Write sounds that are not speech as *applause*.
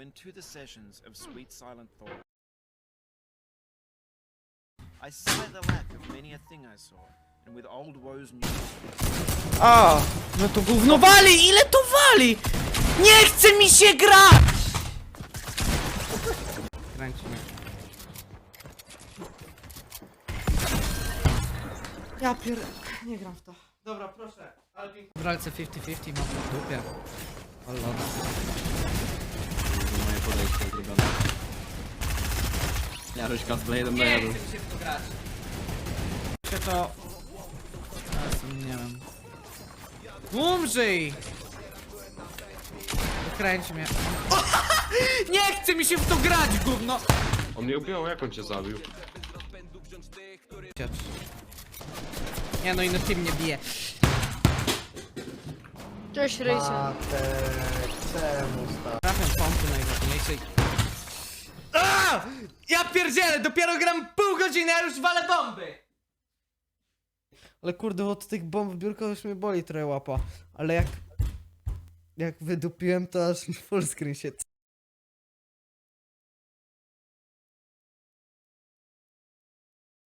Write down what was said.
went to the sessions of Sweet Silent Thought. I sigh the lack of many a thing I saw, and with old woes new. A, no to gówno wali! Ile to wali? Nie chce mi się grać! Kręci mnie. Ja pier... Nie gram w to. Dobra, proszę. Alvin. W walce 50-50 mam w dupie. O. Jaroś Blade'em Nie dojadł. chce mi się w to grać. Czy to... Teraz nie wiem. Umrzyj! Kręć mnie. *laughs* Nie chce mi się w to grać, gówno! On mnie ubił, jak on cię zabił? Ciecz. Nie no, inny team mnie bije. Cześć, Rejsen. Matek, czemu stary? Trafiam pompy najważniejszej. Ja pierdzielę, dopiero gram pół godziny, a już walę bomby! Ale kurde, od tych bomb biurka już mnie boli trochę łapa. Ale jak... Jak wydupiłem, to aż full screen się